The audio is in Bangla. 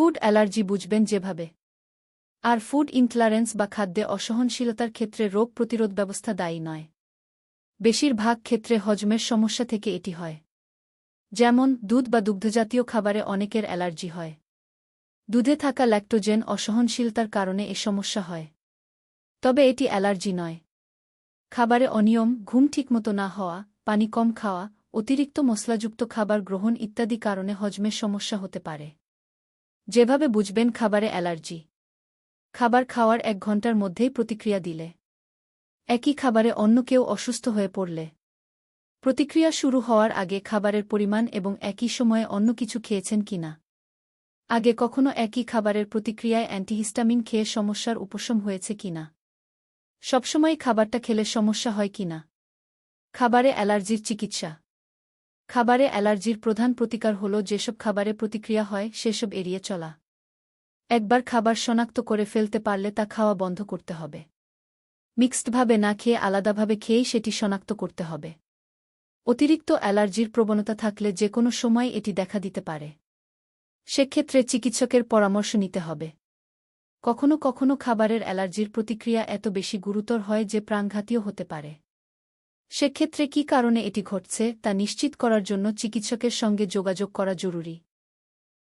ফুড অ্যালার্জি বুঝবেন যেভাবে। আর ফুড ইনটলারেন্স বা খাদ্যে অসহনশীলতার ক্ষেত্রে রোগ প্রতিরোধ ব্যবস্থা দায়ী নয়। বেশিরভাগ ক্ষেত্রে হজমের সমস্যা থেকে এটি হয়। যেমন, দুধ বা দুগ্ধজাতীয় খাবারে অনেকের অ্যালার্জি হয়। দুধে থাকা ল্যাক্টোজেন অসহনশীলতার কারণে এ সমস্যা হয়। তবে এটি অ্যালার্জি নয়। খাবারে অনিয়ম, ঘুম ঠিকমতো না হওয়া, পানি কম খাওয়া, অতিরিক্ত মশলাযুক্ত খাবার গ্রহণ ইত্যাদি কারণে হজমের সমস্যা হতে পারে। যেভাবে বুঝবেন খাবারে অ্যালার্জি। খাবার খাওয়ার এক ঘণ্টার মধ্যেই প্রতিক্রিয়া দিলে। একই খাবারে অন্য কেউ অসুস্থ হয়ে পড়লে। প্রতিক্রিয়া শুরু হওয়ার আগে খাবারের পরিমাণ এবং একই সময়ে অন্য কিছু খেয়েছেন কিনা আগে কখনো একই খাবারের প্রতিক্রিয়ায় অ্যান্টিহিস্টামিন খেয়ে সমস্যার উপশম হয়েছে কিনা সবসময় খাবারটা খেলে সমস্যা হয় কিনা খাবারে অ্যালার্জির চিকিৎসা। খাবারে অ্যালার্জির প্রধান প্রতিকার হল যেসব খাবারে প্রতিক্রিয়া হয়, সেসব এড়িয়ে চলা। একবার খাবার শনাক্ত করে ফেলতে পারলে তা খাওয়া বন্ধ করতে হবে। মিক্সডভাবে না খেয়ে আলাদাভাবে খেয়েই সেটি শনাক্ত করতে হবে। অতিরিক্ত অ্যালার্জির প্রবণতা থাকলে যে কোনো সময় এটি দেখা দিতে পারে। সেক্ষেত্রে চিকিৎসকের পরামর্শ নিতে হবে। কখনো কখনো খাবারের অ্যালার্জির প্রতিক্রিয়া এত বেশি গুরুতর হয় যে প্রাণঘাতীয় হতে পারে। সেক্ষেত্রে কী কারণে এটি ঘটছে তা নিশ্চিত করার জন্য চিকিৎসকের সঙ্গে যোগাযোগ করা জরুরি।